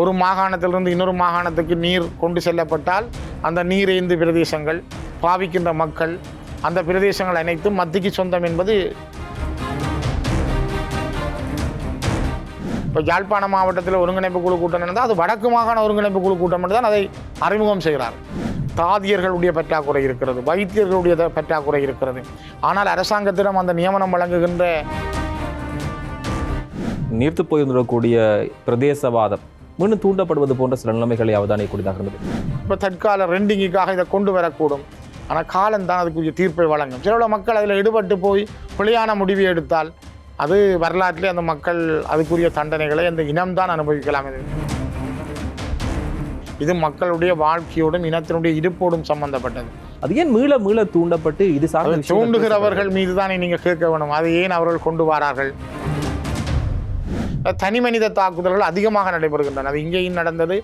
ஒரு மாகாணத்திலிருந்து இன்னொரு மாகாணத்துக்கு நீர் கொண்டு செல்லப்பட்டால் அந்த நீரேந்து பிரதேசங்கள் பாவிக்கின்ற மக்கள் அந்த பிரதேசங்கள் அனைத்தும் மத்திக்கு சொந்தம் என்பது இப்போ யாழ்ப்பாண மாவட்டத்தில் ஒருங்கிணைப்பு குழு கூட்டம் நடந்தால் அது வடக்கு மாகாண ஒருங்கிணைப்பு குழு கூட்டம் தான் அதை அறிமுகம் செய்கிறார். தாதியர்களுடைய பற்றாக்குறை இருக்கிறது வைத்தியர்களுடைய பற்றாக்குறை இருக்கிறது. ஆனால் அரசாங்கத்திடம் அந்த நியமனம் வழங்குகின்ற நீர்த்து போயிருந்துடக்கூடிய பிரதேசவாதம் மீண்டும் தூண்டப்படுவது போன்ற சில நிலைமைகளை அவதானிக்கூடியதாக இருந்தது. இப்போ தற்கால ரெண்டிங்குக்காக இதை கொண்டு வரக்கூடும். ஆனால் காலம் தான் அதுக்குரிய தீர்ப்பை வழங்கும். சில மக்கள் அதில் ஈடுபட்டு போய் பிழையான முடிவை எடுத்தால் அது வரலாற்றிலே அந்த மக்கள் அதுக்குரிய தண்டனைகளை அந்த இனம்தான் அனுபவிக்கலாம் இது. இது மக்களுடைய வாழ்க்கையோடும் இனத்தினுடைய இருப்போடும் சம்பந்தப்பட்டது. அது ஏன் மீள மீள தூண்டப்பட்டு இது சார்ந்த தூண்டுகிறவர்கள் மீது தானே நீங்கள் கேட்க வேணும். அதை ஏன் அவர்கள் கொண்டு வரார்கள்? தனி மனித தாக்குதல்கள் அதிகமாக நடைபெறுகின்றன. அது இங்கேயும் நடந்தது.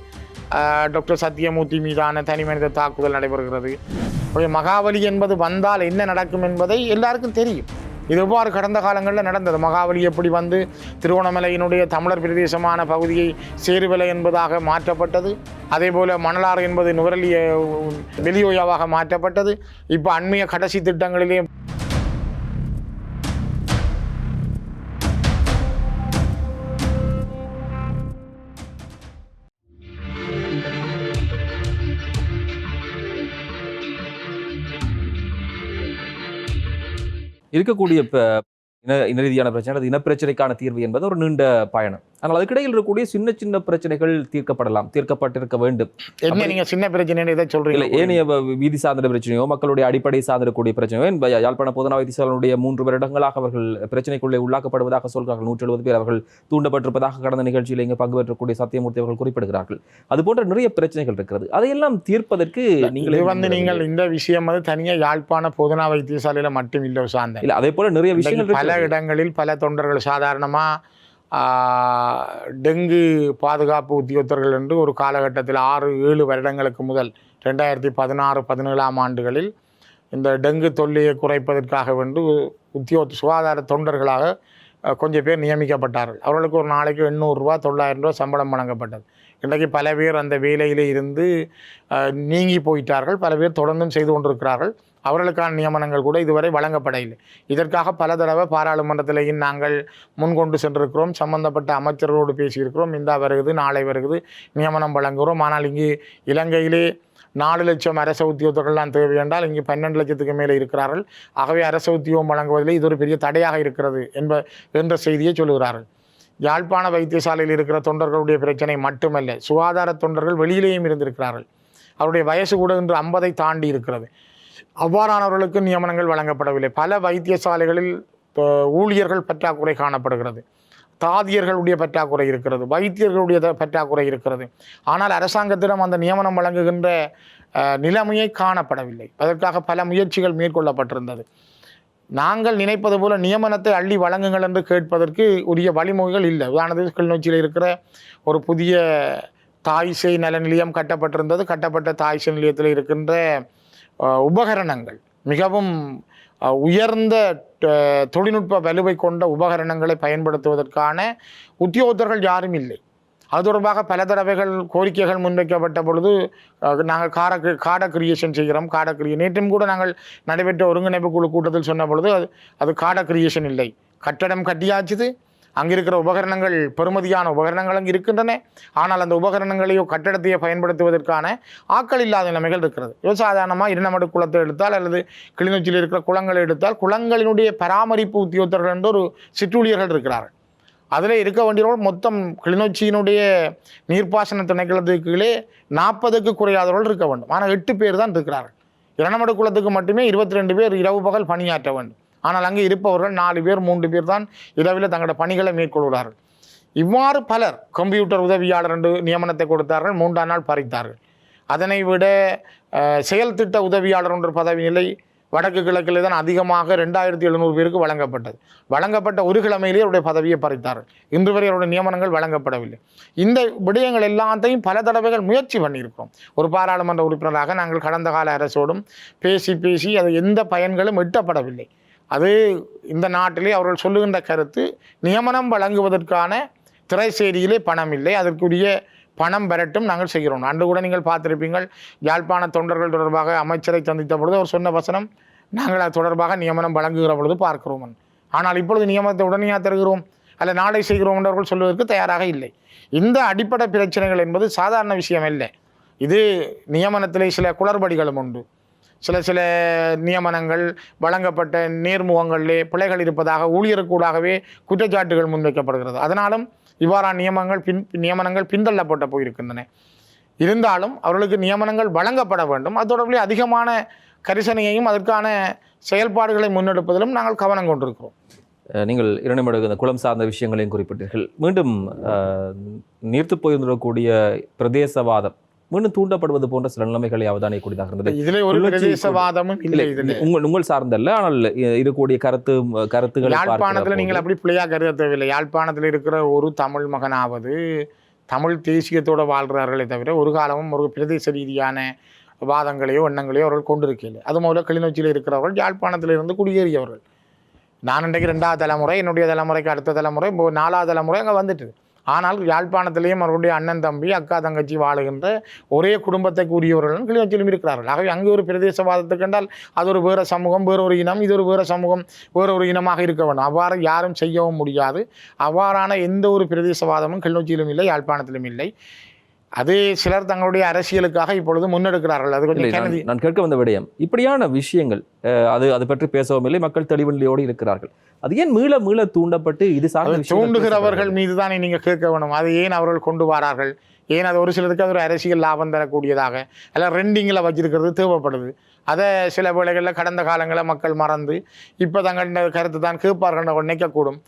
டாக்டர் சத்யமூர்த்தி மீதான தனி மனித தாக்குதல் நடைபெறுகிறது. மகாவலி மகாபலி என்பது வந்தால் என்ன நடக்கும் என்பதை எல்லாருக்கும் தெரியும். இது எவ்வாறு கடந்த காலங்களில் நடந்தது? மகாபலி எப்படி வந்து திருவண்ணாமலையினுடைய தமிழர் பிரதேசமான பகுதியை சேருவிலை என்பதாக மாற்றப்பட்டது. அதே போல் மணலாறு என்பது நுவரலிய வெளியோயாவாக மாற்றப்பட்டது. இப்போ அண்மைய கடைசி திட்டங்களிலே இருக்கக்கூடிய இன இன ரீதியான பிரச்சனை அது இனப்பிரச்சனைக்கான தீர்வு என்பது ஒரு நீண்ட பயணம். ஆனால் அதுக்கிடையில் இருக்கக்கூடிய சின்ன சின்ன பிரச்சனைகள் தீர்க்கப்படலாம் தீர்க்கப்பட்டிருக்க வேண்டும். என்ன நீங்க சின்ன பிரச்சனை இதை இல்லை சொல்றீங்க ஏனைய வீதி சார்ந்த பிரச்சனையோ மக்களுடைய அடிப்படை சார்ந்திருக்கக்கூடிய பிரச்சனையோ யாழ்ப்பாண பொதுநா வைத்தியசாலையுடைய மூன்று வருடங்களாக அவர்கள் பிரச்சனைக்குள்ளே உள்ளாக்கப்படுவதாக சொல்கிறார்கள். நூற்றி எழுபது பேர் அவர்கள் தூண்டப்பட்டிருப்பதாக கடந்த நிகழ்ச்சியில் இங்கே பங்கு பெற்றக்கூடிய சத்தியமூர்த்தி அவர்கள் குறிப்பிடுகிறார்கள். அது போன்ற நிறைய பிரச்சனைகள் இருக்கிறது. அதையெல்லாம் தீர்ப்பதற்கு நீங்கள் வந்து நீங்கள் இந்த விஷயம் வந்து தனியா யாழ்ப்பாண பொதுநா வைத்தியசாலையில மட்டும் இல்லை சார்ந்த. இல்ல அதே போல நிறைய விஷயங்கள் பல. இடங்களில் பல தொண்டர்கள் சாதாரணமா ஆஹ், டெங்கு பாதுகாப்பு உத்தியோகத்தர்கள் என்று ஒரு காலகட்டத்தில் ஆறு ஏழு வருடங்களுக்கு முதல் ரெண்டாயிரத்தி பதினாறு பதினேழாம் ஆண்டுகளில் இந்த டெங்கு தொல்லையை குறைப்பதற்காக வேண்டு உத்தியோக சுகாதார தொண்டர்களாக கொஞ்சம் பேர் நியமிக்கப்பட்டார்கள். அவர்களுக்கு ஒரு நாளைக்கு எண்ணூறுரூவா தொள்ளாயிரம் ரூபா சம்பளம் வழங்கப்பட்டது. இன்றைக்கு பல பேர் அந்த வேலையிலே இருந்து நீங்கி போயிட்டார்கள். பல பேர் தொடர்ந்தும் செய்து கொண்டிருக்கிறார்கள். அவர்களுக்கான நியமனங்கள் கூட இதுவரை வழங்கப்படவில்லை. இதற்காக பல தடவை பாராளுமன்றத்திலேயும் நாங்கள் முன்கொண்டு சென்றிருக்கிறோம். சம்பந்தப்பட்ட அமைச்சர்களோடு பேசியிருக்கிறோம். இந்தா வருகுது நாளை வருகுது நியமனம் வழங்குகிறோம். ஆனால் இங்கு இலங்கையிலே நாலு லட்சம் அரச உத்தியோகத்தர்கள்லாம் தேவை என்றால் இங்கு பன்னெண்டு லட்சத்துக்கு மேலே இருக்கிறார்கள். ஆகவே அரச உத்தியோகம் வழங்குவதில் இது ஒரு பெரிய தடையாக இருக்கிறது என்ப என்ற செய்தியை சொல்லுகிறார்கள். யாழ்ப்பாண வைத்தியசாலையில் இருக்கிற தொண்டர்களுடைய பிரச்சனை மட்டுமல்ல சுகாதார தொண்டர்கள் வெளியிலேயும் இருந்திருக்கிறார்கள். அவருடைய வயசு கூட இன்று ஐம்பதை தாண்டி இருக்கிறது. அவ்வாறானவர்களுக்கு நியமனங்கள் வழங்கப்படவில்லை. பல வைத்தியசாலைகளில் ஊழியர்கள் பற்றாக்குறை காணப்படுகிறது. தாதியர்களுடைய பற்றாக்குறை இருக்கிறது. வைத்தியர்களுடைய பற்றாக்குறை இருக்கிறது. ஆனால் அரசாங்கத்திடம் அந்த நியமனம் வழங்குகின்ற நிலைமையை காணப்படவில்லை. அதற்காக பல முயற்சிகள் மேற்கொள்ளப்பட்டிருந்தது. நாங்கள் நினைப்பது போல நியமனத்தை அள்ளி வழங்குங்கள் என்று கேட்பதற்கு உரிய வழிமுறைகள் இல்லை. உதாரணத்துக்கு கிளிநொச்சியில் இருக்கிற ஒரு புதிய தாய்சை நல நிலையம் கட்டப்பட்டிருந்தது. கட்டப்பட்ட தாய்சை நிலையத்தில் இருக்கின்ற உபகரணங்கள். மிகவும் உயர்ந்த தொழில்நுட்ப வலுவை கொண்ட உபகரணங்களை பயன்படுத்துவதற்கான உத்தியோகத்தர்கள் யாரும் இல்லை. அது தொடர்பாக பல தடவைகள் கோரிக்கைகள் முன்வைக்கப்பட்ட பொழுது நாங்கள் கார காட கிரியேஷன் செய்கிறோம். காட கிரியே நேற்றும் கூட நாங்கள் நடைபெற்ற ஒருங்கிணைப்பு குழு கூட்டத்தில் சொன்ன பொழுது அது அது காட கிரியேஷன் இல்லை. கட்டடம் கட்டியாச்சுது. அங்கே இருக்கிற உபகரணங்கள் பெறுமதியான உபகரணங்கள் அங்கே இருக்கின்றன. ஆனால் அந்த உபகரணங்களையோ கட்டடத்தையோ பயன்படுத்துவதற்கான ஆக்கள் இல்லாத நிலைமைகள் இருக்கிறது. இப்போ சாதாரணமாக இருநமடு குளத்தை எடுத்தால் அல்லது கிளிநொச்சியில் இருக்கிற குளங்களை எடுத்தால் குளங்களினுடைய பராமரிப்பு உத்தியோகத்தர்கள் என்று ஒரு சிற்றூழியர்கள் இருக்கிறார்கள். அதில் இருக்க வேண்டியவர்கள் மொத்தம் கிளிநொச்சியினுடைய நீர்ப்பாசன திணைக்களத்துக்குகளே நாற்பதுக்கு குறையாதவர்கள் இருக்க வேண்டும். ஆனால் எட்டு பேர் தான் இருக்கிறார்கள். இரணமடு குளத்துக்கு மட்டுமே இருபத்தி ரெண்டு பேர் இரவு பகல் பணியாற்ற வேண்டும். ஆனால் அங்கே இருப்பவர்கள் நாலு பேர் மூன்று பேர் தான் இரவில் தங்களோட பணிகளை மேற்கொள்கிறார்கள். இவ்வாறு பலர் கம்ப்யூட்டர் உதவியாளர் என்று நியமனத்தை கொடுத்தார்கள் மூன்றாம் நாள் பறித்தார்கள். அதனை விட செயல் திட்ட உதவியாளர் என்ற பதவி நிலை வடக்கு கிழக்கில் தான் அதிகமாக ரெண்டாயிரத்தி எழுநூறு பேருக்கு வழங்கப்பட்டது. வழங்கப்பட்ட ஒரு கிழமையிலே அவருடைய பதவியை பறித்தார்கள். இன்று வரை அவருடைய நியமனங்கள் வழங்கப்படவில்லை. இந்த விடயங்கள் எல்லாத்தையும் பல தடவைகள் முயற்சி பண்ணியிருக்கிறோம். ஒரு பாராளுமன்ற உறுப்பினராக நாங்கள் கடந்த கால அரசோடும் பேசி பேசி அது எந்த பயன்களும் எட்டப்படவில்லை. அது இந்த நாட்டிலே அவர்கள் சொல்லுகின்ற கருத்து நியமனம் வழங்குவதற்கான திரை செய்தியிலே பணம் இல்லை. அதற்குரிய பணம் பெறட்டும் நாங்கள் செய்கிறோம். அன்று கூட நீங்கள் பார்த்திருப்பீங்கள் யாழ்ப்பாண தொண்டர்கள் தொடர்பாக அமைச்சரை சந்தித்த பொழுது அவர் சொன்ன வசனம் நாங்கள் அது தொடர்பாக நியமனம் வழங்குகிற பொழுது பார்க்கிறோம் ஆனால் இப்பொழுது நியமனத்தை உடனே தருகிறோம் அல்ல நாளை செய்கிறோம் என்றவர்கள் சொல்வதற்கு தயாராக இல்லை. இந்த அடிப்படை பிரச்சனைகள் என்பது சாதாரண விஷயம் இல்லை இது நியமனத்திலே சில குளறுபடிகளும் உண்டு. சில சில நியமனங்கள் வழங்கப்பட்ட நேர்முகங்களிலே பிழைகள் இருப்பதாக ஊழியருக்கூடாகவே குற்றச்சாட்டுகள் முன்வைக்கப்படுகிறது. அதனாலும் இவ்வாறான நியமனங்கள் பின் நியமனங்கள் பின்தள்ளப்பட்ட போயிருக்கின்றன. இருந்தாலும் அவர்களுக்கு நியமனங்கள் வழங்கப்பட வேண்டும். அது தொடர்பில் அதிகமான கரிசனையையும் அதற்கான செயல்பாடுகளை முன்னெடுப்பதிலும் நாங்கள் கவனம் கொண்டிருக்கிறோம். நீங்கள் இரண்டு இந்த குளம் சார்ந்த விஷயங்களையும் குறிப்பிட்டீர்கள். மீண்டும் நீர்த்து போயிருந்திருக்கக்கூடிய பிரதேசவாதம் மீண்டும் தூண்டப்படுவது போன்ற சில நிலைமைகளை அவதானியக்கூடியதாக இருந்தது இதிலே ஒரு பிரதேசவாதமும் இல்லை உங்கள் உங்கள் சார்ந்தல்ல ஆனால் இருக்கக்கூடிய கருத்து கருத்துக்களை யாழ்ப்பாணத்தில் நீங்கள் அப்படி பிள்ளையா கருத தேவையில்லை. யாழ்ப்பாணத்தில் இருக்கிற ஒரு தமிழ் மகனாவது தமிழ் தேசியத்தோடு வாழ்கிறார்களே தவிர ஒரு காலமும் ஒரு பிரதேச ரீதியான வாதங்களையோ எண்ணங்களையோ அவர்கள் கொண்டிருக்கவில்லை. அது முதல்ல கிளிநொச்சியில் இருக்கிறவர்கள் யாழ்ப்பாணத்தில் இருந்து குடியேறியவர்கள். நான் இன்றைக்கு ரெண்டாவது தலைமுறை என்னுடைய தலைமுறைக்கு அடுத்த தலைமுறை நாலாவது தலைமுறை அங்கே வந்துட்டு ஆனால் யாழ்ப்பாணத்திலேயும் அவருடைய அண்ணன் தம்பி அக்கா தங்கச்சி வாழுகின்ற ஒரே குடும்பத்தை கூறியவர்களும் கிளிநொச்சியிலும் இருக்கிறார்கள். ஆகவே அங்கே ஒரு பிரதேசவாதத்தை கண்டால் அது ஒரு வேறு சமூகம் வேறு ஒரு இனம் இது ஒரு வேறு சமூகம் வேறு ஒரு இனமாக இருக்க வேண்டும். அவ்வாறு யாரும் செய்யவும் முடியாது. அவ்வாறான எந்த ஒரு பிரதேசவாதமும் கிளிநொச்சியிலும் இல்லை யாழ்ப்பாணத்திலும் இல்லை. அதே சிலர் தங்களுடைய அரசியலுக்காக இப்பொழுது முன்னெடுக்கிறார்கள். அது கொஞ்சம் நான் கேட்க வந்த விடயம் இப்படியான விஷயங்கள் அது அது பற்றி பேசவும் இல்லை மக்கள் தெளிவின்மையோடு இருக்கிறார்கள். அது ஏன் மீள மீள தூண்டப்பட்டு இது சார்ந்த தூண்டுகிறவர்கள்? மீது தானே நீங்கள் கேட்க வேணும். அது ஏன் அவர்கள் கொண்டு வரார்கள்? ஏன் அது ஒரு சிலருக்கு அது ஒரு அரசியல் லாபம் தரக்கூடியதாக அல்ல ரெண்டிங்கில் வச்சிருக்கிறது தேவைப்படுது. அதை சில வேளைகளில் கடந்த காலங்களில் மக்கள் மறந்து இப்போ தங்கள் கருத்து தான் கேட்பார்கள் நினைக்கக்கூடும்.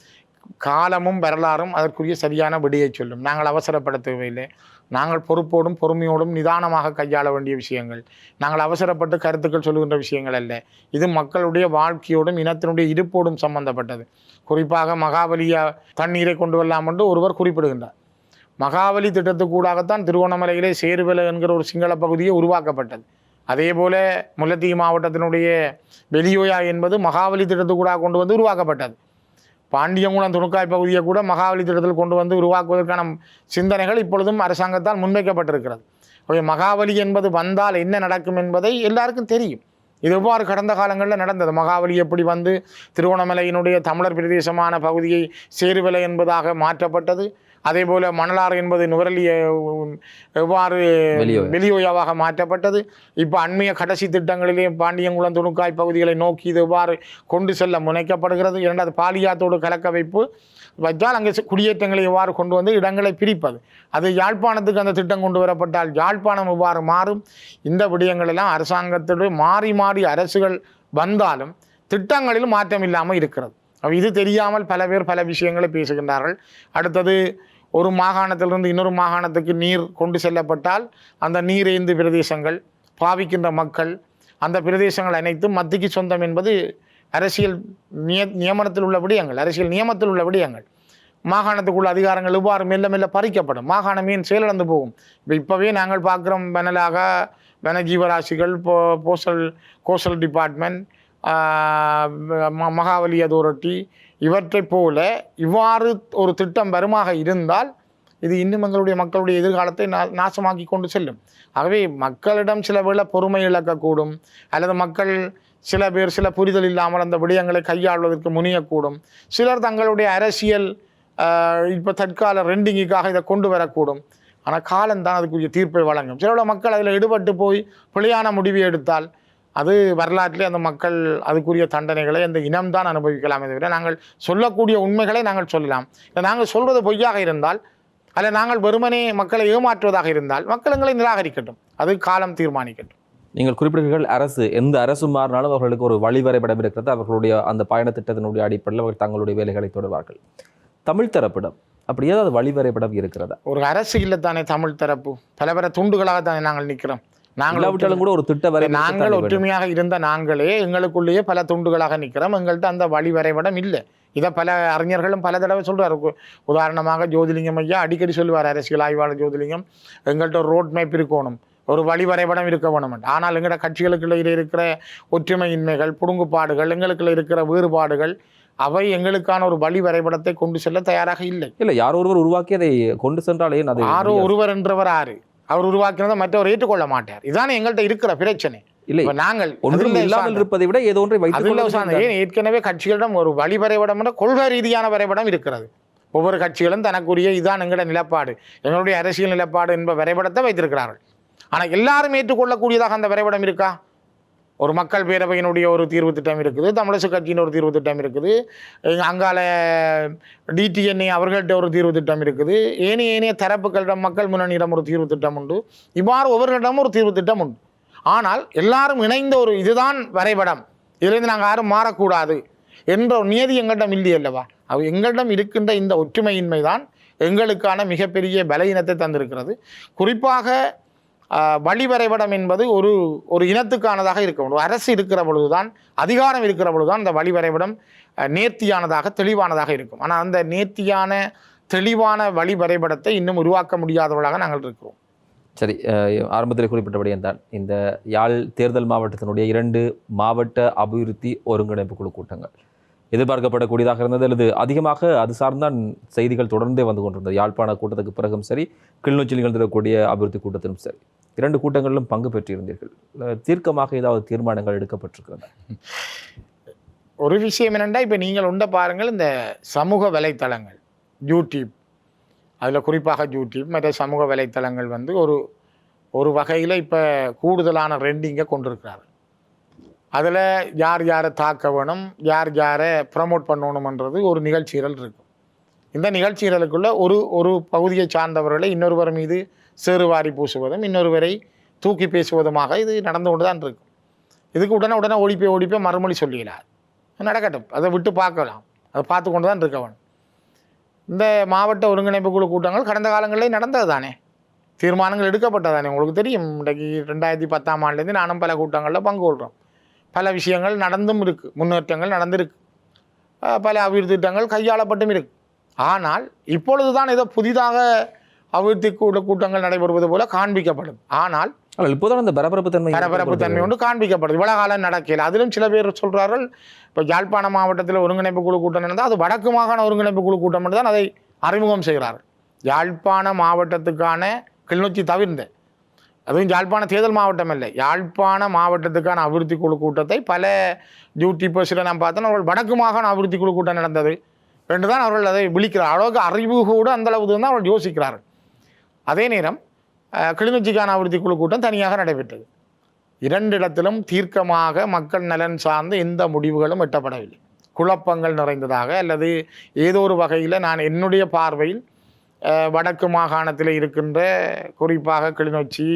காலமும் வரலாறும் அதற்குரிய சரியான விடியை சொல்லும். நாங்கள் அவசரப்பட தேவையில்லை நாங்கள் பொறுப்போடும் பொறுமையோடும் நிதானமாக கையாள வேண்டிய விஷயங்கள். நாங்கள் அவசரப்பட்டு கருத்துக்கள் சொல்லுகின்ற விஷயங்கள் அல்ல. இது மக்களுடைய வாழ்க்கையோடும் இனத்தினுடைய இருப்போடும் சம்பந்தப்பட்டது. குறிப்பாக மகாபலியா தண்ணீரை கொண்டு வரலாம் என்று ஒருவர் குறிப்பிடுகின்றார். மகாபலி திட்டத்துக்கூடாகத்தான் திருவண்ணாமலையிலே சேருவல என்கிற ஒரு சிங்கள பகுதியே உருவாக்கப்பட்டது. அதே போல முல்லத்தீவு மாவட்டத்தினுடைய வெளியோயா என்பது மகாபலி திட்டத்துக்கூடாக கொண்டு வந்து உருவாக்கப்பட்டது. பாண்டியங்குளம் துணுக்காய் பகுதியை கூட மகாபலி திட்டத்தில் கொண்டு வந்து உருவாக்குவதற்கான சிந்தனைகள் இப்பொழுதும் அரசாங்கத்தால் முன்வைக்கப்பட்டிருக்கிறது. ஆகவே மகாவலி என்பது வந்தால் என்ன நடக்கும் என்பதை எல்லாருக்கும் தெரியும். இது எவ்வாறு கடந்த காலங்களில் நடந்தது? மகாவலி எப்படி வந்து திருவண்ணாமலையினுடைய தமிழர் பிரதேசமான பகுதியை சேருவலை என்பதாக மாற்றப்பட்டது. அதே போல மணலாறு என்பது நுவரலிய எவ்வாறு வெளியோயா. வெளியோயாவாக மாற்றப்பட்டது. இப்போ அண்மைய கடைசி திட்டங்களிலே பாண்டியங்குளம் துணுக்காய் பகுதிகளை நோக்கி இது எவ்வாறு கொண்டு செல்ல முனைக்கப்படுகிறது? இரண்டாவது பாலியாத்தோடு கலக்க வைப்பு. வச்சால் அங்கே குடியேற்றங்களை எவ்வாறு கொண்டு வந்து இடங்களை பிரிப்பது? அது யாழ்ப்பாணத்துக்கு அந்த திட்டம் கொண்டு வரப்பட்டால் யாழ்ப்பாணம் எவ்வாறு மாறும்? இந்த விடயங்கள் எல்லாம் அரசாங்கத்தோடு மாறி மாறி அரசுகள் வந்தாலும் திட்டங்களில் மாற்றம் இல்லாமல் இருக்கிறது. இது தெரியாமல் பல பேர் பல விஷயங்களை பேசுகின்றார்கள். அடுத்தது ஒரு மாகாணத்திலிருந்து இன்னொரு மாகாணத்துக்கு நீர் கொண்டு செல்லப்பட்டால் அந்த நீரேந்து பிரதேசங்கள் பாவிக்கின்ற மக்கள் அந்த பிரதேசங்கள் அனைத்தும் மத்திக்கு சொந்தம் என்பது அரசியல் நிய நியமனத்தில் உள்ள விடயங்கள் அரசியல் நியமத்தில் உள்ள விடயங்கள். மாகாணத்துக்குள்ள அதிகாரங்கள் இவ்வாறு மெல்ல மெல்ல பறிக்கப்படும்? மாகாணமே செயலிழந்து போகும்? இப்போ இப்போவே நாங்கள் பார்க்குறோம் வெனலாக வனஜீவராசிகள் போ postal coastal department Mahaweli authority இவற்றைப் போல இவ்வாறு ஒரு திட்டம் வருமாக இருந்தால் இது இன்னும் எங்களுடைய மக்களுடைய எதிர்காலத்தை நா நாசமாக்கி கொண்டு செல்லும். ஆகவே மக்களிடம் சில வேளை பொறுமை இழக்கக்கூடும். அல்லது மக்கள் சில பேர் சில புரிதல் இல்லாமல் அந்த விடயங்களை கையாள்வதற்கு முனியக்கூடும். சிலர் தங்களுடைய அரசியல் இப்போ தற்கால ரெண்டிங்குக்காக இதை கொண்டு வரக்கூடும். ஆனால் காலம்தான் அதுக்குரிய தீர்ப்பை வழங்கும். சில மக்கள் அதில் ஈடுபட்டு போய் பிழையான முடிவை எடுத்தால் அது வரலாற்றிலே அந்த மக்கள் அதுக்குரிய தண்டனைகளை அந்த இனம்தான் அனுபவிக்கலாமே தவிர நாங்கள் சொல்லக்கூடிய உண்மைகளை நாங்கள் சொல்லலாம். இல்லை நாங்கள் சொல்வது பொய்யாக இருந்தால் அல்ல நாங்கள் வெறுமனே மக்களை ஏமாற்றுவதாக இருந்தால் மக்கள் எங்களை நிராகரிக்கட்டும். அது காலம் தீர்மானிக்கட்டும். நீங்கள் குறிப்பிட்டீர்கள் அரசு எந்த அரசு மாறினாலும் அவர்களுக்கு ஒரு வழிவரைபடம் இருக்கிறது அவர்களுடைய அந்த பயண திட்டத்தினுடைய அடிப்படையில் அவர்கள் தங்களுடைய வேலைகளை தொடர்வார்கள். தமிழ் தரப்பிடம் அப்படி ஏதாவது வழிவரைபடம் இருக்கிறதா? ஒரு அரசு இல்லைத்தானே தமிழ் தரப்பு? பல பல துண்டுகளாகத்தானே நாங்கள் நிற்கிறோம். நாங்கள் இல்லாவிட்டாலும் கூட ஒரு திட்ட வரை நாங்கள் ஒற்றுமையாக இருந்த நாங்களே எங்களுக்குள்ளேயே பல துண்டுகளாக நிற்கிறோம். எங்கள்கிட்ட அந்த வழி வரைபடம் இல்லை. இதை பல அறிஞர்களும் பல தடவை சொல்றாரு. கு- உதாரணமாக ஜோதிலிங்கம் ஐயா அடிக்கடி சொல்லுவார் அரசியல் ஆய்வாளர் ஜோதிலிங்கம் எங்கள்கிட்ட ஒரு ரோட் மேப் இருக்கணும். ஒரு வழி வரைபடம் இருக்க வேணும் ஆனால் எங்களோட கட்சிகளுக்குள்ள இருக்கிற ஒற்றுமையின்மைகள் புடுங்குப்பாடுகள் எங்களுக்குள்ள இருக்கிற வேறுபாடுகள் அவை எங்களுக்கான ஒரு வழி வரைபடத்தை கொண்டு செல்ல தயாராக இல்லை. இல்ல யார் ஒருவர் உருவாக்கி அதை கொண்டு சென்றாலே முடியாது. ஒருவர் என்றவர் ஆறு அவர் உருவாக்கினதை மற்றவர் ஏற்றுக்கொள்ள மாட்டார் இதானே எங்கள்கிட்ட இருக்கிற பிரச்சனை. இல்லை நாங்கள் ஒன்றும் இல்லாமல் இருப்பதை விட ஏதோ ஒன்றை ஏன் ஏற்கனவே கட்சிகளிடம் ஒரு வழி வரைபடம் கொள்கை ரீதியான வரைபடம் இருக்கிறது. ஒவ்வொரு கட்சிகளும் தனக்குரிய இதான் எங்களோட நிலப்பாடு. எங்களுடைய அரசியல் நிலப்பாடு என்ப வரைபடத்தை வைத்திருக்கிறார்கள். ஆனால் எல்லாரும் ஏற்றுக்கொள்ளக்கூடியதாக அந்த வரைபடம் இருக்கா? ஒரு மக்கள் பேரவையினுடைய ஒரு தீர்வு திட்டம் இருக்குது தமிழரசு கட்சியின் ஒரு தீர்வு திட்டம் இருக்குது அங்கால டிடிஎன்ஏ அவர்கள்ட்ட ஒரு தீர்வு திட்டம் இருக்குது ஏனைய ஏனைய தரப்புகளிடம் மக்கள் முன்னணியிடம் ஒரு தீர்வு திட்டம் உண்டு இவ்வாறு ஒவ்வொருவரிடமும் ஒரு தீர்வு திட்டம் உண்டு. ஆனால் எல்லாரும் இணைந்த ஒரு இதுதான் வரைபடம் இதிலிருந்து நாங்கள் யாரும் மாறக்கூடாது என்ற ஒரு நியதி எங்களிடம் இல்லை அல்லவா? அது எங்களிடம் இருக்கின்ற இந்த ஒற்றுமையின்மை தான் எங்களுக்கான மிகப்பெரிய பலவீனத்தை தந்திருக்கிறது. குறிப்பாக வழிவரைபடம் என்பது ஒரு ஒரு இனத்துக்கானதாக இருக்க வேண்டும். அரசு இருக்கிற பொழுதுதான் அதிகாரம் இருக்கிற பொழுதுதான் இந்த வழிவரைபடம் நேர்த்தியானதாக தெளிவானதாக இருக்கும். ஆனால் அந்த நேர்த்தியான தெளிவான வழி வரைபடத்தை இன்னும் உருவாக்க முடியாதவர்களாக நாங்கள் இருக்கிறோம். சரி ஆரம்பத்தில் குறிப்பிட்டபடி என்றால் இந்த யாழ் தேர்தல் மாவட்டத்தினுடைய இரண்டு மாவட்ட அபிவிருத்தி ஒருங்கிணைப்பு குழு கூட்டங்கள். எதிர்பார்க்கப்படக்கூடியதாக இருந்தது. அல்லது அதிகமாக அது சார்ந்தான் செய்திகள் தொடர்ந்தே வந்து கொண்டிருந்தது. யாழ்ப்பாண கூட்டத்துக்கு பிறகும் சரி கிளிநொச்சியில் நிகழ்ந்திருக்கக்கூடிய அபிவிருத்தி கூட்டத்திலும் சரி இரண்டு கூட்டங்களிலும் பங்கு பெற்றிருந்தீர்கள். தீர்க்கமாக ஏதாவது தீர்மானங்கள் எடுக்கப்பட்டிருக்கிறது? ஒரு விஷயம் என்னென்னா இப்போ நீங்கள் உண்ட பாருங்கள் இந்த சமூக வலைத்தளங்கள் யூடியூப் அதில் குறிப்பாக யூடியூப் மற்ற சமூக வலைத்தளங்கள் வந்து ஒரு ஒரு வகையில் இப்போ கூடுதலான ரெண்டிங்கை கொண்டிருக்கிறார்கள். அதில் யார் யாரை தாக்க வேணும் யார் யாரை ப்ரமோட் பண்ணணுமன்றது ஒரு நிகழ்ச்சிகள் இருக்கும். இந்த நிகழ்ச்சிகளுக்குள்ள ஒரு ஒரு பகுதியை சார்ந்தவர்களை இன்னொருவர் மீது சேறுவாரி பூசுவதும் இன்னொருவரை தூக்கி பேசுவதுமாக இது நடந்து கொண்டு தான் இருக்கும். இதுக்கு உடனே உடனே ஓடிப்போய் ஓடிப்போய் மறுமொழி சொல்லிடலாம் நடக்கட்டும். அதை விட்டு பார்க்கலாம். அதை பார்த்து கொண்டு தான் இருக்கவன் இந்த மாவட்ட ஒருங்கிணைப்பு குழு கூட்டங்கள் கடந்த காலங்களில் நடந்தது தானே தீர்மானங்கள் எடுக்கப்பட்டதானே. உங்களுக்கு தெரியும். இன்றைக்கு ரெண்டாயிரத்தி பத்தாம் ஆண்டுலேருந்து நானும் பல கூட்டங்களில் பங்கு கொள்கிறோம் பல விஷயங்கள் நடந்தும் இருக்குது முன்னேற்றங்கள் நடந்திருக்கு. பல அபிவிருத்தி திட்டங்கள் கையாளப்பட்டும் இருக்கு. ஆனால் இப்பொழுது தான் ஏதோ புதிதாக அபிவிருத்தி கூட கூட்டங்கள் நடைபெறுவது போல காண்பிக்கப்படும். ஆனால் இப்போதான் அந்த பரபரப்பு தன்மை பரபரப்பு தன்மை ஒன்று காண்பிக்கப்படுது. இவ்வளவு காலம் நடக்கல. அதிலும் சில பேர் சொல்றார்கள் இப்போ யாழ்ப்பாண மாவட்டத்தில் ஒருங்கிணைப்பு குழு கூட்டம் நடந்தால் அது வடக்கு மாகாண ஒருங்கிணைப்பு குழு கூட்டம் தான் அதை அறிமுகம் செய்கிறார்கள். யாழ்ப்பாண மாவட்டத்துக்கான கிளிநொச்சி தவிர்ந்த அதுவும் யாழ்ப்பாண தேர்தல் மாவட்டம் இல்லை. யாழ்ப்பாண மாவட்டத்துக்கான அபிவிருத்தி குழு கூட்டத்தை பல டியூட்டி பர்ஸில் நான் பார்த்தோன்னா அவர்கள் வடக்கு மாகாண அபிவிருத்தி குழு கூட்டம் நடந்தது என்று தான் அவர்கள் அதை விழிக்கிறார். அளவுக்கு அறிவு கூட அந்த அளவுக்கு தான் அவர்கள் யோசிக்கிறார்கள். அதே நேரம் கிளிநொச்சிக்கான அபிவிருத்தி குழு கூட்டம் தனியாக நடைபெற்றது. இரண்டு இடத்திலும் தீர்க்கமாக மக்கள் நலன் சார்ந்து எந்த முடிவுகளும் எட்டப்படவில்லை. குழப்பங்கள் நிறைந்ததாக அல்லது ஏதோ ஒரு வகையில் நான் என்னுடைய பார்வையில் வடக்கு மாகாணத்தில் இருக்கின்ற குறிப்பாக கிளிநொச்சி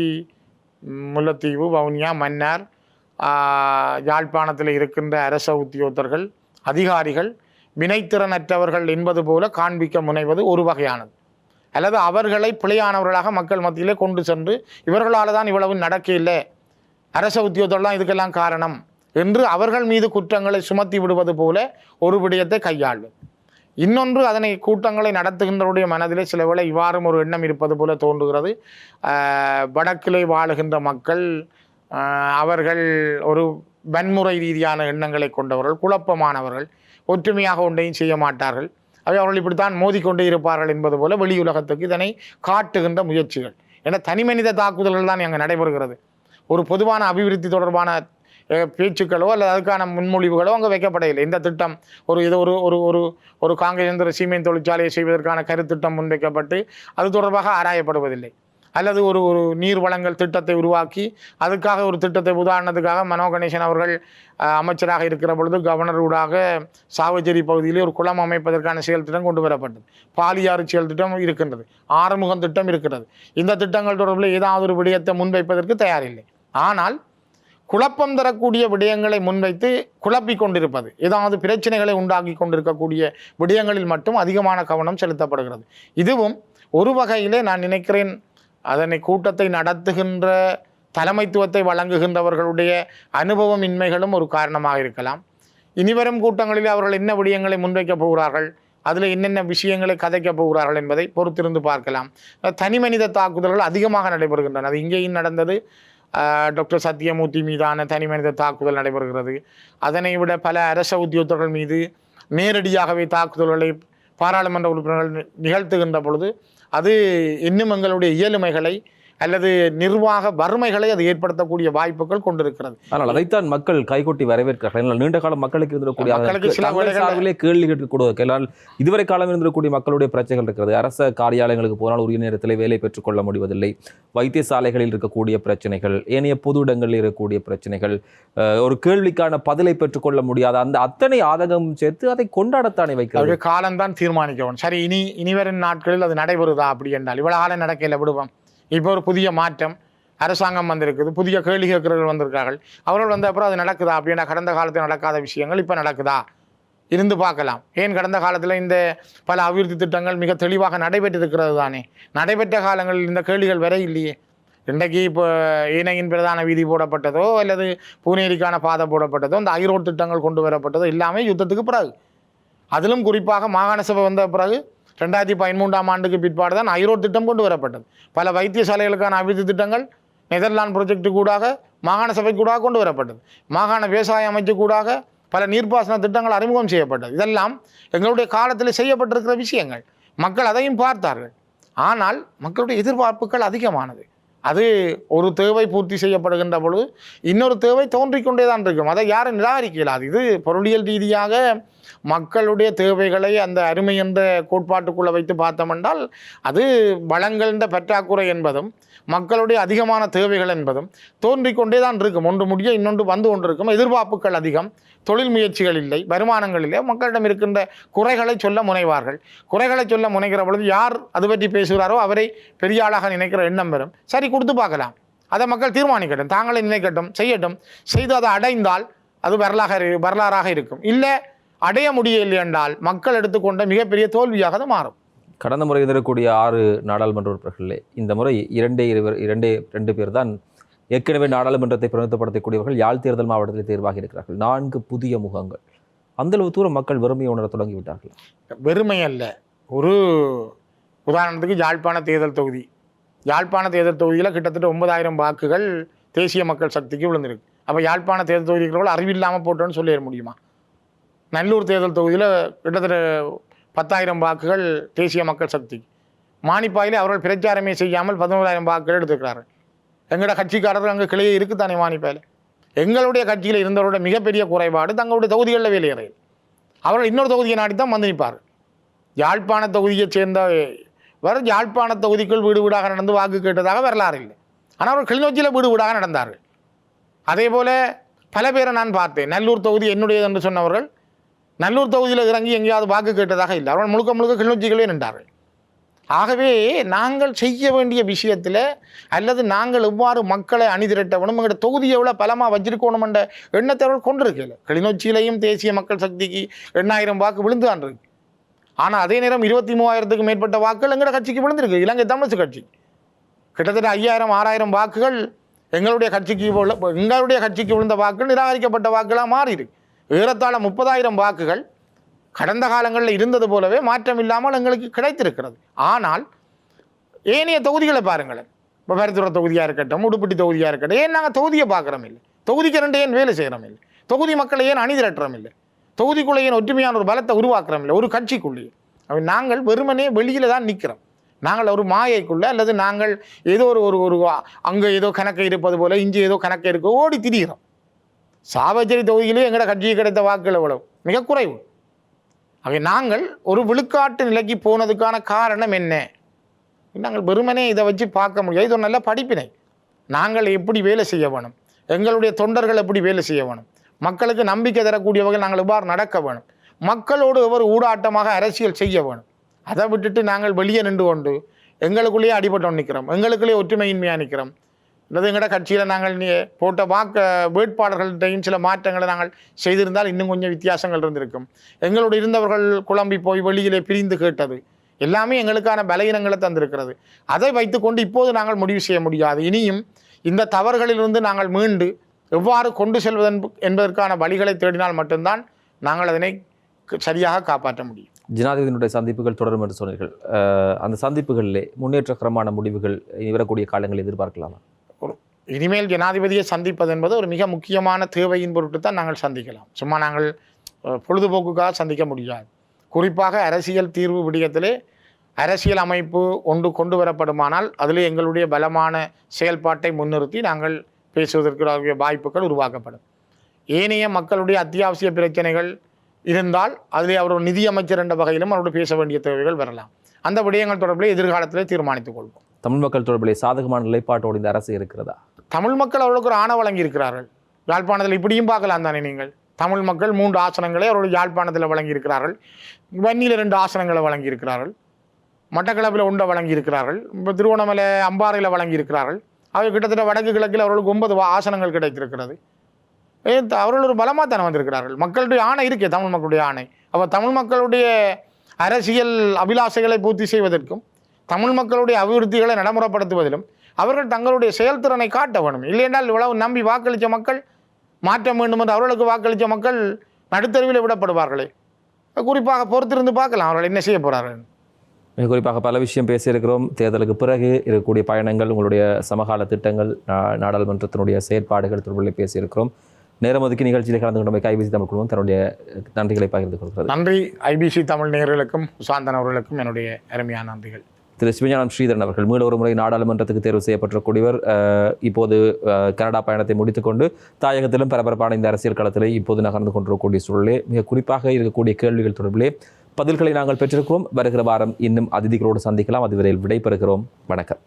முல்லைத்தீவு வவுனியா மன்னார் யாழ்ப்பாணத்தில் இருக்கின்ற அரச உத்தியோகத்தர்கள் அதிகாரிகள் வினைத்திறனற்றவர்கள் என்பது போல காண்பிக்க முனைவது ஒரு வகையானது. அல்லது அவர்களை பிழையானவர்களாக மக்கள் மத்தியிலே கொண்டு சென்று இவர்களால் தான் இவ்வளவு நடக்க அரச உத்தியோகத்தெல்லாம் இதுக்கெல்லாம் காரணம் என்று அவர்கள் மீது குற்றங்களை சுமத்தி விடுவது போல ஒரு விடயத்தை கையாள்வது. இன்னொன்று அதனை கூட்டங்களை நடத்துகின்றவருடைய மனதிலே சில வேளை இவ்வாறும் ஒரு எண்ணம் இருப்பது போல தோன்றுகிறது. வடக்கிலே வாழுகின்ற மக்கள் அவர்கள் ஒரு வன்முறை ரீதியான எண்ணங்களை கொண்டவர்கள் குழப்பமானவர்கள் ஒற்றுமையாக ஒன்றையும் செய்ய மாட்டார்கள். அவை அவர்கள் இப்படித்தான் மோதிக்கொண்டே இருப்பார்கள் என்பது போல வெளி உலகத்துக்கு இதனை காட்டுகின்ற முயற்சிகள். ஏன்னா தனிமனித தாக்குதல்கள் தான் அங்கே நடைபெறுகிறது. ஒரு பொதுவான அபிவிருத்தி தொடர்பான பேச்சுக்களோ அல்லது அதுக்கான முன்மொழிவுகளோ அங்கே வைக்கப்படவில்லை இந்த திட்டம் ஒரு இது ஒரு ஒரு ஒரு ஒரு காங்கிரேந்திர சீமை தொழிற்சாலையை செய்வதற்கான கருத்திட்டம் முன்வைக்கப்பட்டு அது தொடர்பாக ஆராயப்படுவதில்லை. அல்லது ஒரு ஒரு நீர் வளங்கள் திட்டத்தை உருவாக்கி அதுக்காக ஒரு திட்டத்தை உதாரணத்துக்காக மனோ கணேசன் அவர்கள் அமைச்சராக இருக்கிற பொழுது கவர்னர் ஊடாக சாவச்சேரி பகுதியிலே ஒரு குளம் அமைப்பதற்கான செயல் திட்டம் கொண்டு வரப்பட்டது. பாலியாறு செயல் திட்டம் இருக்கின்றது. ஆறுமுகம் திட்டம் இருக்கிறது. இந்த திட்டங்கள் தொடர்பில் ஏதாவது ஒரு விடயத்தை முன்வைப்பதற்கு தயாரில்லை. ஆனால் குழப்பம் தரக்கூடிய விடயங்களை முன்வைத்து குழப்பி கொண்டிருப்பது. ஏதாவது பிரச்சனைகளை உண்டாக்கி கொண்டிருக்கக்கூடிய விடயங்களில் மட்டும் அதிகமான கவனம் செலுத்தப்படுகிறது. இதுவும் ஒரு வகையிலே நான் நினைக்கிறேன் அதனை கூட்டத்தை நடத்துகின்ற தலைமைத்துவத்தை வழங்குகின்றவர்களுடைய அனுபவம் இன்மைகளும் ஒரு காரணமாக இருக்கலாம். இனிவரும் கூட்டங்களில் அவர்கள் என்ன விடயங்களை முன்வைக்கப் போகிறார்கள் அதில் என்னென்ன விஷயங்களை கதைக்கப் போகிறார்கள் என்பதை பொறுத்திருந்து பார்க்கலாம். தனி மனித தாக்குதல்கள் அதிகமாக நடைபெறுகின்றன. அது இங்கேயும் நடந்தது டாக்டர் சத்யமூர்த்தி மீதான தனிமனித தாக்குதல் நடைபெறுகிறது. அதனை விட பல அரச உத்தியோகத்தர்கள் மீது நேரடியாகவே தாக்குதல்களை பாராளுமன்ற உறுப்பினர்கள் நிகழ்த்துகின்ற பொழுது அது இன்னும் எங்களுடைய இயலுமைகளை அல்லது நிர்வாக வறுமைகளை அது ஏற்படுத்தக்கூடிய வாய்ப்புகள் கொண்டிருக்கிறது. ஆனால் அதைத்தான் மக்கள் கைகொட்டி வரவேற்கிறார்கள். நீண்ட காலம் மக்களுக்கு சார்பிலே கேள்வி கேட்கக்கூடிய ஏனால் இதுவரை காலம் இருந்திருக்கக்கூடிய மக்களுடைய பிரச்சனைகள் இருக்கிறது. அரச காரியாலயங்களுக்கு போனால் உரிய நேரத்தில் வேலை பெற்றுக்கொள்ள முடிவதில்லை. வைத்தியசாலைகளில் இருக்கக்கூடிய பிரச்சனைகள் ஏனைய பொது இடங்களில் இருக்கக்கூடிய பிரச்சனைகள் அஹ், ஒரு கேள்விக்கான பதிலை பெற்றுக்கொள்ள முடியாத அந்த அத்தனை ஆதகம் சேர்த்து அதை கொண்டாடத்தானே வைக்கிறது? காலம்தான் தீர்மானிக்கணும் சரி இனி இனி வரும் நாட்களில் அது நடைபெறுதா அப்படி என்றால் இவ்வளவு காலம் நடக்கையில் விடுவோம். இப்போ ஒரு புதிய மாற்றம் அரசாங்கம் வந்திருக்குது புதிய கேள்வி கேட்கிறவர்கள் வந்திருக்கார்கள். அவர்கள் வந்த அப்புறம் அது நடக்குதா? அப்படின்னா கடந்த காலத்தில் நடக்காத விஷயங்கள் இப்போ நடக்குதா? இருந்து பார்க்கலாம். ஏன் கடந்த காலத்தில் இந்த பல அபிவிருத்தி திட்டங்கள் மிக தெளிவாக நடைபெற்றிருக்கிறது தானே? நடைபெற்ற காலங்களில் இந்த கேள்விகள் வரை இல்லையே. இன்றைக்கு இப்போ இணையின் பிரதான வீதி போடப்பட்டதோ அல்லது பூனேரிக்கான பாதை போடப்பட்டதோ இந்த ஐரோட் திட்டங்கள் கொண்டு வரப்பட்டதோ எல்லாமே யுத்தத்துக்கு பிறகு. அதிலும் குறிப்பாக மாகாண சபை வந்த பிறகு ரெண்டாயிரத்தி பதிமூன்றாம் ஆண்டுக்கு பிற்பாடு தான் ஐரோ திட்டம் கொண்டு வரப்பட்டது. பல வைத்தியசாலைகளுக்கான அபிவிருத்தி திட்டங்கள் நெதர்லாந்து ப்ரொஜெக்ட் கூடாக மாகாண சபை கூடாக கொண்டு வரப்பட்டது. மாகாண விவசாய அமைச்சு கூடாக பல நீர்ப்பாசன திட்டங்கள் அறிமுகம் செய்யப்பட்டது. இதெல்லாம் எங்களுடைய காலத்தில் செய்யப்பட்டிருக்கிற விஷயங்கள். மக்கள் அதையும் பார்த்தார்கள். ஆனால் மக்களுடைய எதிர்பார்ப்புகள் அதிகமானது. அது ஒரு தேவை பூர்த்தி செய்யப்படுகின்ற பொழுது இன்னொரு தேவை தோன்றிக்கொண்டே தான் இருக்கும். அதை யாரும் நிராகரிக்கலாது இது பொருளியல் ரீதியாக மக்களுடைய தேவைகளை அந்த அருமை என்ற கோட்பாட்டுக்குள்ளே வைத்து பார்த்தோம் என்றால் அது வளங்கள்ந்த பற்றாக்குறை என்பதும் மக்களுடைய அதிகமான தேவைகள் என்பதும் தோன்றிக்கொண்டே தான் இருக்கும். ஒன்று முடிய இன்னொன்று வந்து கொண்டிருக்கும். எதிர்பார்ப்புகள் அதிகம் தொழில் முயற்சிகள் இல்லை வருமானங்கள் இல்லை. மக்களிடம் இருக்கின்ற குறைகளை சொல்ல முனைவார்கள். குறைகளை சொல்ல முனைகிற பொழுது யார் அது பற்றி பேசுகிறாரோ அவரை பெரிய ஆளாக நினைக்கிற எண்ணம் வரும். சரி கொடுத்து பார்க்கலாம். அதை மக்கள் தீர்மானிக்கட்டும். தாங்களே நினைக்கட்டும் செய்யட்டும். செய்து அதை அடைந்தால் அது வரலாக வரலாறாக இருக்கும். இல்லை அடைய முடியவில்லை என்றால் மக்கள் எடுத்துக்கொண்ட மிகப்பெரிய தோல்வியாக அது மாறும். கடந்த முறை இருக்கக்கூடிய ஆறு நாடாளுமன்ற உறுப்பினர்களே இந்த முறை இரண்டே இருவர் இரண்டே ரெண்டு பேர் தான் ஏற்கனவே நாடாளுமன்றத்தை பிரதிநிதிப்படுத்தக்கூடியவர்கள் யாழ் தேர்தல் மாவட்டத்தில் தேர்வாகி இருக்கிறார்கள். நான்கு புதிய முகங்கள். அந்த அளவு தூரம் மக்கள் வறுமையை உணர தொடங்கி விட்டார்கள் வெறுமை அல்ல. ஒரு உதாரணத்துக்கு யாழ்ப்பாண தேர்தல் தொகுதி. யாழ்ப்பாண தேர்தல் தொகுதியில் கிட்டத்தட்ட ஒன்பதாயிரம் வாக்குகள் தேசிய மக்கள் சக்திக்கு விழுந்திருக்கு. அப்போ யாழ்ப்பாண தேர்தல் தொகுதி இருக்கிறவர்கள் அறிவில்லாமல் போட்டோன்னு சொல்லிட முடியுமா? நல்லூர் தேர்தல் தொகுதியில் கிட்டத்தட்ட பத்தாயிரம் வாக்குகள் தேசிய மக்கள் சக்திக்கு மானிப்பாயில் அவர்கள் பிரச்சாரமே செய்யாமல் பதினோராயிரம் வாக்குகள் எடுத்துக்கிறார்கள் எங்களோட கட்சிக்காரர்கள் அங்கே கிளையே இருக்குத்தானே மானிப்பாயில்? எங்களுடைய கட்சியில் இருந்தவரோட மிகப்பெரிய குறைபாடு தங்களுடைய தொகுதிகளில் வெளியேறையில் அவர்கள் இன்னொரு தொகுதியை நாடி தான் வந்து நிற்பார்கள். யாழ்ப்பாண தொகுதியைச் சேர்ந்த வர யாழ்ப்பாண தொகுதிக்குள் வீடு வீடாக நடந்து வாக்கு கேட்டதாக வரலாறு இல்லை. ஆனால் அவர் கிளிநொச்சியில் வீடு வீடாக நடந்தார்கள். அதே போல பல பேரை நான் பார்த்தேன். நல்லூர் தொகுதி என்னுடையது என்று சொன்னவர்கள் நல்லூர் தொகுதியில் இறங்கி எங்கேயாவது வாக்கு கேட்டதாக இல்லை. அவன் முழுக்க முழுக்க கிளிநொச்சிகளே நின்றார்கள். ஆகவே நாங்கள் செய்ய வேண்டிய விஷயத்தில் அல்லது நாங்கள் எவ்வாறு மக்களை அணிதிரட்டவனும் எங்களோட தொகுதியை எவ்வளோ பலமாக வச்சிருக்கணுமென்ற எண்ணத்தை அவர்கள் கொண்டிருக்கல கிளிநொச்சியிலையும் தேசிய மக்கள் சக்திக்கு எண்ணாயிரம் வாக்கு விழுந்துதான் இருக்கு. ஆனால் அதே நேரம் இருபத்தி மூவாயிரத்துக்கு மேற்பட்ட வாக்குகள் எங்களோட கட்சிக்கு விழுந்திருக்கு. இலங்கை தமிழ்ச்சி கட்சி. கிட்டத்தட்ட ஐயாயிரம் ஆறாயிரம் வாக்குகள் எங்களுடைய கட்சிக்கு எங்களுடைய கட்சிக்கு விழுந்த வாக்குகள் நிராகரிக்கப்பட்ட வாக்குகளாக மாறி இருக்கு ஏறத்தாழ முப்பதாயிரம் வாக்குகள் கடந்த காலங்களில் இருந்தது போலவே மாற்றம் இல்லாமல் எங்களுக்கு கிடைத்திருக்கிறது. ஆனால் ஏனைய தொகுதிகளை பாருங்களேன். இப்போ பருத்துறை தொகுதியாக இருக்கட்டும் உடுப்பட்டி தொகுதியாக இருக்கட்டும் ஏன் நாங்கள் தொகுதியை பார்க்குறோம் இல்லை? தொகுதிக்கு ரெண்டு ஏன் வேலை செய்கிறோம் இல்லை? தொகுதி மக்களை ஏன் அணிதிரட்டுறோம் இல்லை? தொகுதிக்குள்ளே ஏன் ஒற்றுமையான ஒரு பலத்தை உருவாக்குறோம் இல்லை? ஒரு கட்சிக்குள்ளேயே. அப்படி நாங்கள் வெறுமனே வெளியில் தான் நிற்கிறோம் நாங்கள் ஒரு மாயைக்குள்ளே அல்லது நாங்கள் ஏதோ ஒரு ஒரு ஒரு அங்கே ஏதோ கணக்கு இருப்பது போல் இங்கே ஏதோ கணக்கு இருக்கோ ஓடி திரிகிறோம் சாவச்சேரி தொகுதியிலே எங்களோட கட்சிக்கு கிடைத்த வாக்குகள் எவ்வளவு? மிக குறைவு. ஆகவே நாங்கள் ஒரு விழுக்காட்டு நிலைக்கு போனதுக்கான காரணம் என்ன? நாங்கள் வெறுமனே இதை வச்சு பார்க்க முடியாது. இது ஒரு நல்ல படிப்பினை. நாங்கள் எப்படி வேலை செய்ய வேணும்? எங்களுடைய தொண்டர்கள் எப்படி வேலை செய்ய வேணும்? மக்களுக்கு நம்பிக்கை தரக்கூடிய வகையில் நாங்கள் இவ்வாறு நடக்க வேணும்? மக்களோடு ஒவ்வொரு ஊடாட்டமாக அரசியல் செய்ய வேணும்? அதை விட்டுட்டு நாங்கள் வெளியே நின்று கொண்டு எங்களுக்குள்ளேயே அடிபட்டோம் நிற்கிறோம். எங்களுக்குள்ளேயே ஒற்றுமையின்மையாக நிற்கிறோம். அல்லது எங்களோட கட்சியில் நாங்கள் போட்ட வாக்கு வேட்பாளர்கள்டையும் சில மாற்றங்களை நாங்கள் செய்திருந்தால் இன்னும் கொஞ்சம் வித்தியாசங்கள் இருந்திருக்கும். எங்களோட இருந்தவர்கள் குழம்பி போய் வெளியிலே பிரிந்து கேட்டது. எல்லாமே எங்களுக்கான பலகீனங்களை தந்திருக்கிறது. அதை வைத்துக்கொண்டு இப்போது நாங்கள் முடிவு செய்ய முடியாது. இனியும் இந்த தவறுகளிலிருந்து நாங்கள் மீண்டு எவ்வாறு கொண்டு செல்வதன் என்பதற்கான வழிகளை தேடினால் மட்டும்தான் நாங்கள் அதனை க- சரியாக காப்பாற்ற முடியும். ஜனாதிபதியினுடைய சந்திப்புகள் தொடரும் என்று சொன்னீர்கள். அந்த சந்திப்புகளிலே முன்னேற்றகரமான முடிவுகள் வரக்கூடிய காலங்களில் எதிர்பார்க்கலாமா? இனிமேல் ஜனாதிபதியை சந்திப்பது என்பது ஒரு மிக முக்கியமான தேவையின் பொருட்டு தான் நாங்கள் சந்திக்கலாம். சும்மா நாங்கள் பொழுதுபோக்குக்காக சந்திக்க முடியாது. குறிப்பாக அரசியல் தீர்வு விடயத்திலே அரசியல் அமைப்பு ஒன்று கொண்டு வரப்படுமானால் அதிலே எங்களுடைய பலமான செயல்பாட்டை முன்னிறுத்தி நாங்கள் பேசுவதற்கு வாய்ப்புகள் உருவாக்கப்படும். ஏனைய மக்களுடைய அத்தியாவசிய பிரச்சனைகள் இருந்தால் அதிலே அவர் நிதி அமைச்சர் என்ற வகையிலும் அவரோடு பேச வேண்டிய தேவைகள் வரலாம். அந்த விடயங்கள் தொடர்பில் எதிர்காலத்திலே தீர்மானித்துக் கொள்வோம். தமிழ் மக்கள் தொடர்பிலே சாதகமான நிலைப்பாட்டோடு இந்த அரசு இருக்கிறதா? தமிழ் மக்கள் அவர்களுக்கு ஒரு ஆணை வழங்கி இருக்கிறார்கள் யாழ்ப்பாணத்தில் இப்படியும் பார்க்கலாம் தானே நீங்கள்? தமிழ் மக்கள் மூன்று ஆசனங்களை அவர்கள் யாழ்ப்பாணத்தில் வழங்கியிருக்கிறார்கள். வன்னியில் ரெண்டு ஆசனங்களை வழங்கியிருக்கிறார்கள். மட்டக்களப்பில் உண்டை வழங்கியிருக்கிறார்கள். இப்போ திருவண்ணாமலை அம்பாறையில் வழங்கியிருக்கிறார்கள். அவை கிட்டத்தட்ட வடக்கு கிழக்கில் அவர்களுக்கு ஒன்பது ஆசனங்கள் கிடைத்திருக்கிறது. ஏன் அவர்கள் ஒரு பலமாக தானே வந்திருக்கிறார்கள். மக்களுடைய ஆணை இருக்கே தமிழ் மக்களுடைய ஆணை. அப்போ தமிழ் மக்களுடைய அரசியல் அபிலாஷைகளை பூர்த்தி செய்வதற்கும் தமிழ் மக்களுடைய அபிவிருத்திகளை நடைமுறைப்படுத்துவதிலும் அவர்கள் தங்களுடைய செயல்திறனை காட்ட வேணும். இல்லையென்றால் இவ்வளவு நம்பி வாக்களித்த மக்கள் மாற்றம் வேண்டும் என்று அவர்களுக்கு வாக்களித்த மக்கள் நடுத்தருவில் விடப்படுவார்களே. குறிப்பாக பொறுத்திருந்து பார்க்கலாம் அவர்கள் என்ன செய்ய போகிறார்கள் மிக குறிப்பாக பல விஷயம் பேசியிருக்கிறோம். தேர்தலுக்கு பிறகு இருக்கக்கூடிய பயணங்கள் உங்களுடைய சமகால திட்டங்கள் நாடாளுமன்றத்தினுடைய செயற்பாடுகள் தொடர்பில் பேசியிருக்கிறோம். நேரம் ஒதுக்கி நிகழ்ச்சியில் கலந்து கொண்ட கைவிசி தமிழ் குழுமம் தன்னுடைய நன்றிகளை பகிர்ந்து கொள்கிறது. நன்றி. ஐபிசி தமிழ் நேயர்களுக்கும் உசாந்தன் அவர்களுக்கும் என்னுடைய அருமையான நன்றிகள். திரு சிவஞானம் ஸ்ரீதரன் அவர்கள். மீள ஒரு முறை நாடாளுமன்றத்துக்கு தேர்வு செய்யப்பட்டிருக்கூடியவர் இப்போது கனடா பயணத்தை முடித்துக்கொண்டு தாயகத்திலும் பரபரப்பான இந்த அரசியல் களத்திலே இப்போது நகர்ந்து கொண்டிருக்கக்கூடிய சூழலே மிக குறிப்பாக இருக்கக்கூடிய கேள்விகள் தொடர்பிலே பதில்களை நாங்கள் பெற்றிருக்கிறோம். வருகிற வாரம் இன்னும் அதிதிகளோடு சந்திக்கலாம். அதுவரையில் விடைபெறுகிறோம். வணக்கம்.